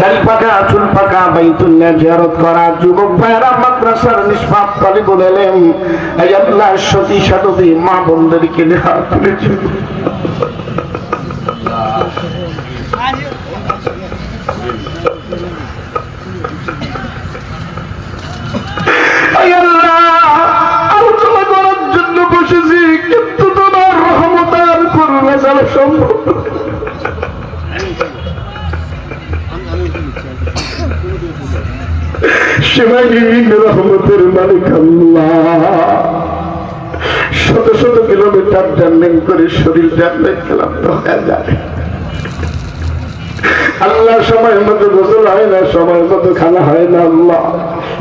দাড়ি পাকা চুল পাকা বাইতুল্লাহ জিয়ারত করা যুবক ভাইয়েরা মাদ্রাসার নিষ্পাপ তালি বলেলেন এই আল্লাহ সতী সাধবী মা বোনদেরকে হাত তুলেছে কিন্তু তোমার রহমত আর করবে সম্ভব রহমতের মালিক আল্লাহ। শত শত কিলোমিটার জার্নিং করে শরীর জার্নিং ক্লান্ত হয়ে যায় আল্লাহ, সময় মতো গোসল হয় না, সময় মতো খানা হয় না আল্লাহ।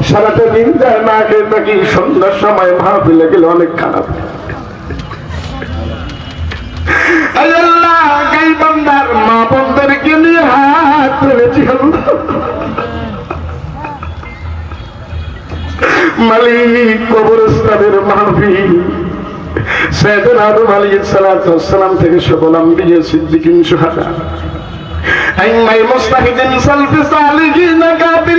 সারাটা দিন যায় না খেয়ে থাকি সন্ধ্যার সময় মাহফিলে গেলে অনেক খারাপ। আল্লাহ মা বন্ধেরকে নিয়ে হাত তুলেছি আল্লাহ? মালিক, কবরস্থানের মাহফিল সৈয়দুল আদম আলী সালাম থেকে সকল আম্বিয়া, সিদ্দিকিন, সুহাদা। আইমাই মুস্তাহিদিন, সালফি সালিহিন কাবিরদিন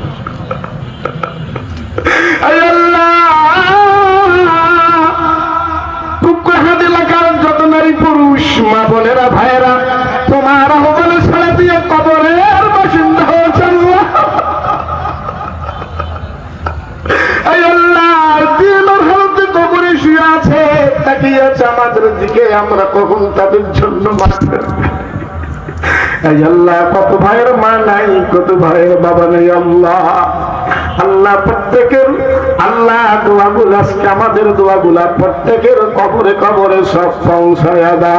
আমাদের দিকে আমরা কখন তাদের জন্য আল্লাহ, কত ভাইয়ের মা নাই, কত ভাইয়ের বাবা নেই, আল্লাহ। আল্লাহ, প্রত্যেকের আল্লাহ দোয়াগুলো আজকে আমাদের দোয়াগুলা প্রত্যেকের কবরে কবরে সব পৌঁছায় দা